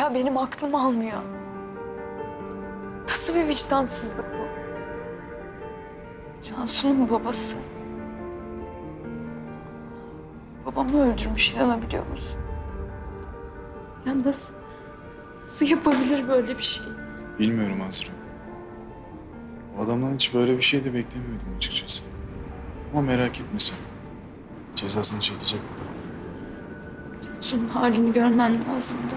Ya benim aklım almıyor. Nasıl bir vicdansızlık bu? Cansu'nun babası. Babamı öldürmüş inanabiliyor musun? Ya nasıl, nasıl yapabilir böyle bir şey? Bilmiyorum Azra. O adamdan hiç böyle bir şey de beklemiyordum açıkçası. Ama merak etme sen. Cezasını çekecek Burhan. Cansu'nun halini görmen lazımdı.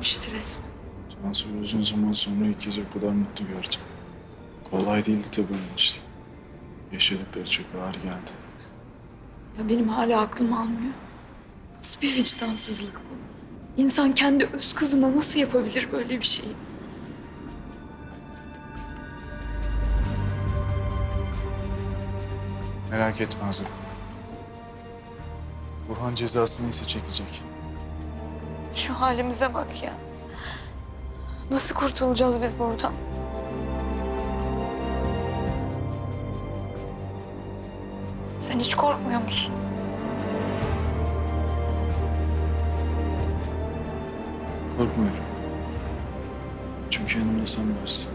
Yıkılmıştı resmen. Cansu'yu uzun zaman sonra ilk kez o kadar mutlu gördüm. Kolay değildi tabii onun için. Yaşadıkları çok ağır geldi. Ya benim hala aklım almıyor. Nasıl bir vicdansızlık bu? İnsan kendi öz kızına nasıl yapabilir böyle bir şeyi? Merak etme Azra. Burhan cezasını ise çekecek. Şu halimize bak ya. Nasıl kurtulacağız biz buradan? Sen hiç korkmuyor musun? Korkmuyorum. Çünkü yanımda sen varsın.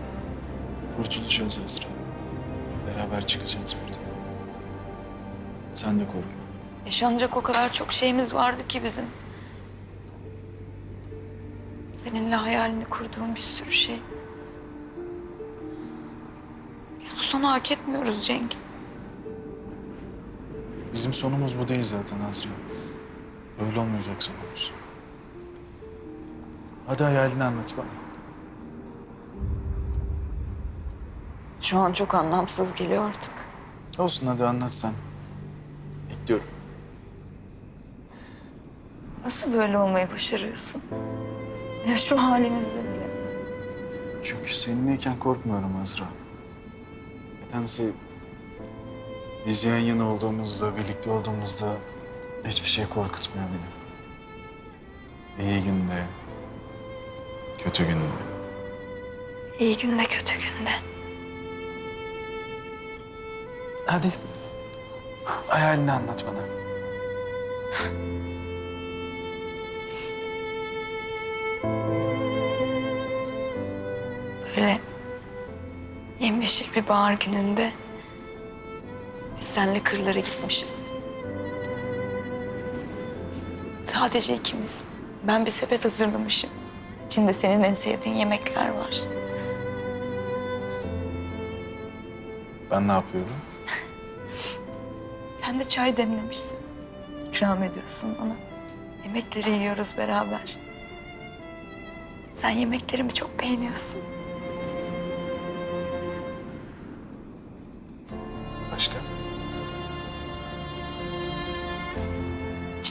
Kurtulacağız Azra. Beraber çıkacağız buradan. Sen de korkma. Yaşanacak o kadar çok şeyimiz vardı ki bizim. Seninle hayalini kurduğum bir sürü şey. Biz bu sonu hak etmiyoruz Cenk. Bizim sonumuz bu değil zaten Azra. Böyle olmayacak sonumuz. Hadi hayalini anlat bana. Şu an çok anlamsız geliyor artık. Olsun hadi anlat sen. Bekliyorum. Nasıl böyle olmayı başarıyorsun? Ya şu halimizde bile. Çünkü seninleyken korkmuyorum Azra. Nedense biz yan yana olduğumuzda, birlikte olduğumuzda hiçbir şey korkutmuyor beni. İyi günde, kötü günde. İyi günde kötü günde. Hadi. Hayalini anlat bana. Böyle yemyeşil bir bahar gününde biz seninle kırlara gitmişiz. Sadece ikimiz. Ben bir sepet hazırlamışım. İçinde senin en sevdiğin yemekler var. Ben ne yapıyorum? Sen de çay demlemişsin. İkram ediyorsun bana. Yemekleri yiyoruz beraber. Sen yemeklerimi çok beğeniyorsun.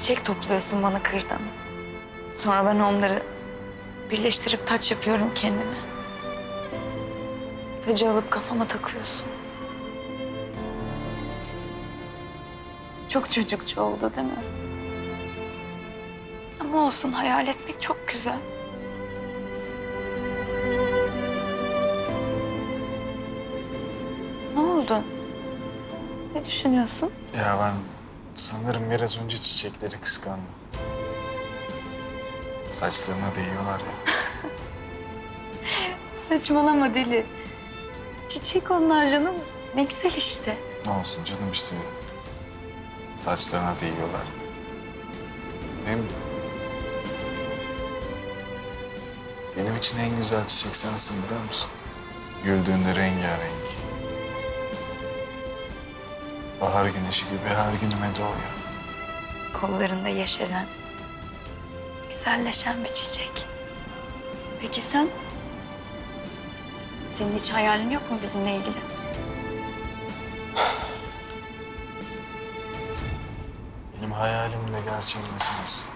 Çiçek topluyorsun bana kırdan. Sonra ben onları birleştirip taç yapıyorum kendime. Tacı alıp kafama takıyorsun. Çok çocukça oldu değil mi? Ama olsun hayal etmek çok güzel. Ne oldu? Ne düşünüyorsun? Ya ben sanırım biraz önce çiçekleri kıskandım. Saçlarına değiyorlar ya. Saçmalama deli. Çiçek onlar canım. Ne güzel işte. Ne olsun canım işte. Saçlarına değiyorlar. Hem benim için en güzel çiçek sensin biliyor musun? Güldüğünde rengarenk. Bahar güneşi gibi her günüme doğuyor. Kollarında yeşeren, güzelleşen bir çiçek. Peki sen? Senin hiç hayalin yok mu bizimle ilgili? Benim hayalimle gerçeğin meselesi.